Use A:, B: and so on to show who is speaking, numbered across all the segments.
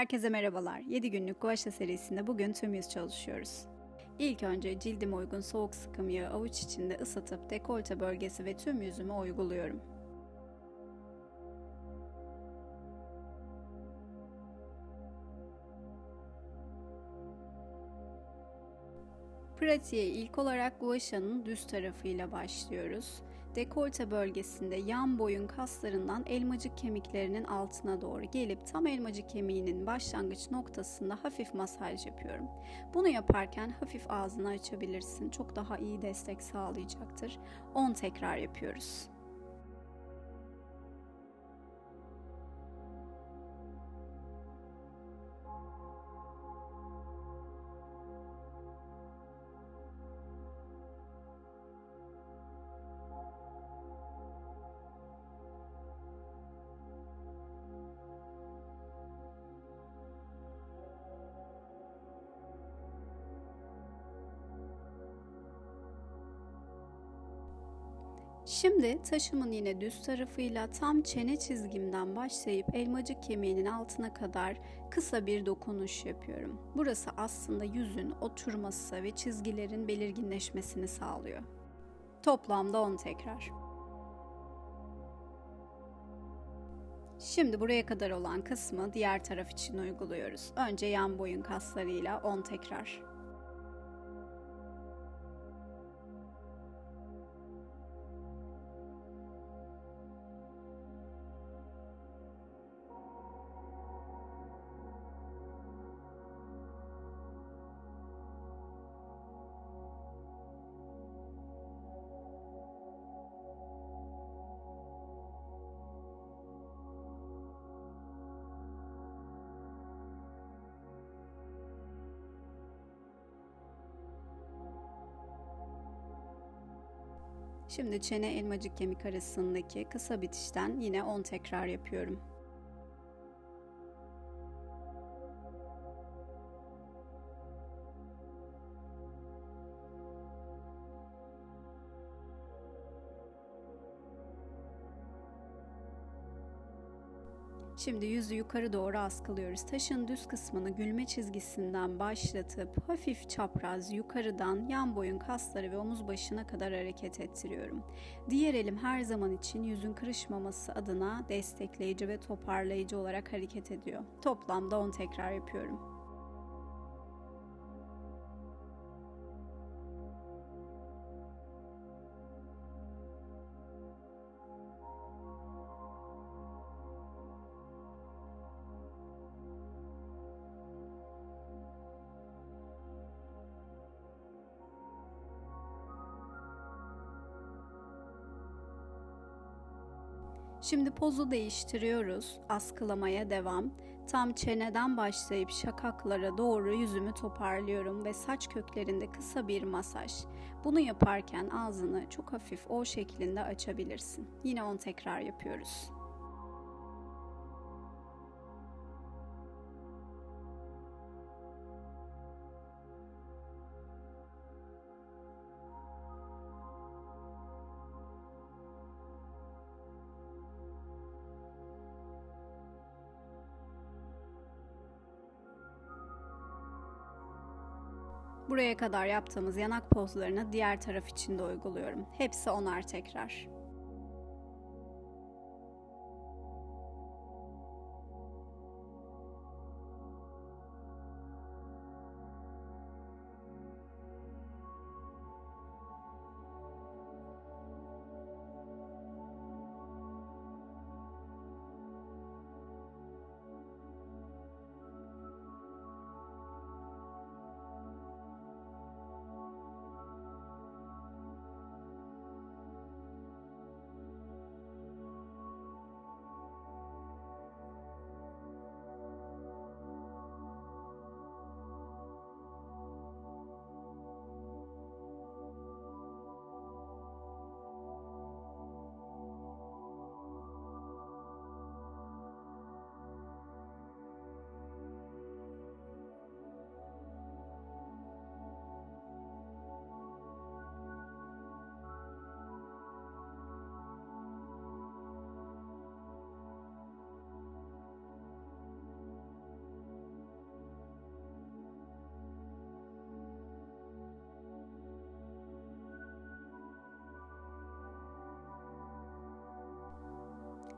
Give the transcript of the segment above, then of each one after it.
A: Herkese merhabalar. 7 günlük guaşa serisinde bugün tüm yüz çalışıyoruz. İlk önce cildime uygun soğuk sıkım yağı avuç içinde ısıtıp dekolte bölgesi ve tüm yüzüme uyguluyorum. Pratiğe ilk olarak guaşanın düz tarafıyla başlıyoruz. Dekolte bölgesinde yan boyun kaslarından elmacık kemiklerinin altına doğru gelip tam elmacık kemiğinin başlangıç noktasında hafif masaj yapıyorum. Bunu yaparken hafif ağzını açabilirsin. Çok daha iyi destek sağlayacaktır. 10 tekrar yapıyoruz. Şimdi taşımın yine düz tarafıyla tam çene çizgimden başlayıp elmacık kemiğinin altına kadar kısa bir dokunuş yapıyorum. Burası aslında yüzün oturması ve çizgilerin belirginleşmesini sağlıyor. Toplamda 10 tekrar. Şimdi buraya kadar olan kısmı diğer taraf için uyguluyoruz. Önce yan boyun kaslarıyla 10 tekrar. Şimdi çene elmacık kemik arasındaki kısa bitişten yine 10 tekrar yapıyorum. Şimdi yüzü yukarı doğru askılıyoruz. Taşın düz kısmını gülme çizgisinden başlatıp hafif çapraz yukarıdan yan boyun kasları ve omuz başına kadar hareket ettiriyorum. Diğer elim her zaman için yüzün kırışmaması adına destekleyici ve toparlayıcı olarak hareket ediyor. Toplamda 10 tekrar yapıyorum. Şimdi pozu değiştiriyoruz. Askılamaya devam. Tam çeneden başlayıp şakaklara doğru yüzümü toparlıyorum ve saç köklerinde kısa bir masaj. Bunu yaparken ağzını çok hafif o şeklinde açabilirsin. Yine 10 tekrar yapıyoruz. Buraya kadar yaptığımız yanak pozlarını diğer taraf için de uyguluyorum. Hepsi onar tekrar.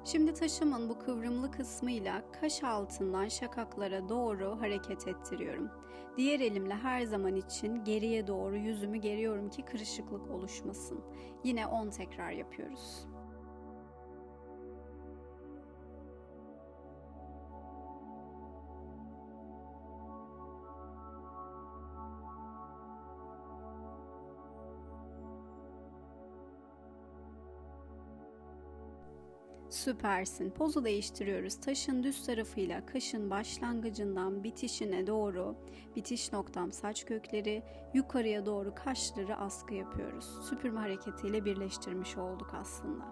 A: Şimdi taşımın bu kıvrımlı kısmıyla kaş altından şakaklara doğru hareket ettiriyorum. Diğer elimle her zaman için geriye doğru yüzümü geriyorum ki kırışıklık oluşmasın. Yine 10 tekrar yapıyoruz. Süpersin. Pozu değiştiriyoruz. Taşın düz tarafıyla kaşın başlangıcından bitişine doğru, bitiş noktam saç kökleri, yukarıya doğru kaşları askı yapıyoruz. Süpürme hareketiyle birleştirmiş olduk aslında.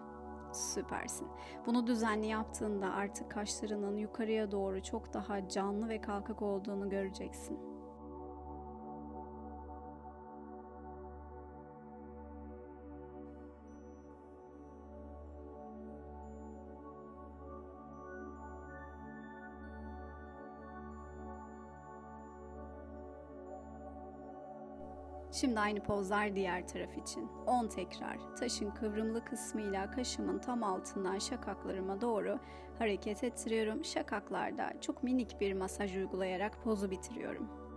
A: Süpersin. Bunu düzenli yaptığında artık kaşlarının yukarıya doğru çok daha canlı ve kalkık olduğunu göreceksin. Şimdi aynı pozlar diğer taraf için. 10 tekrar. Taşın kıvrımlı kısmıyla kaşımın tam altından şakaklarıma doğru hareket ettiriyorum. Şakaklarda çok minik bir masaj uygulayarak pozu bitiriyorum.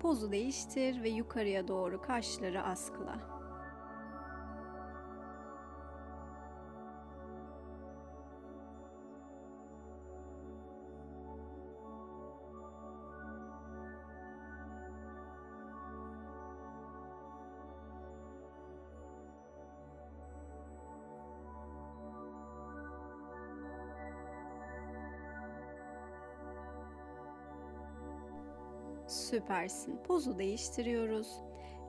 A: Pozu değiştir ve yukarıya doğru kaşları askıla. Süpersin. Pozu değiştiriyoruz.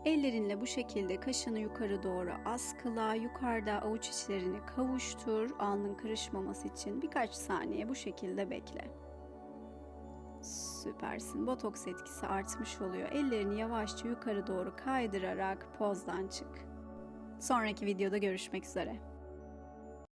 A: Ellerinle bu şekilde kaşını yukarı doğru askıla, yukarıda avuç içlerini kavuştur. Alnın kırışmaması için birkaç saniye bu şekilde bekle. Süpersin. Botoks etkisi artmış oluyor. Ellerini yavaşça yukarı doğru kaydırarak pozdan çık. Sonraki videoda görüşmek üzere.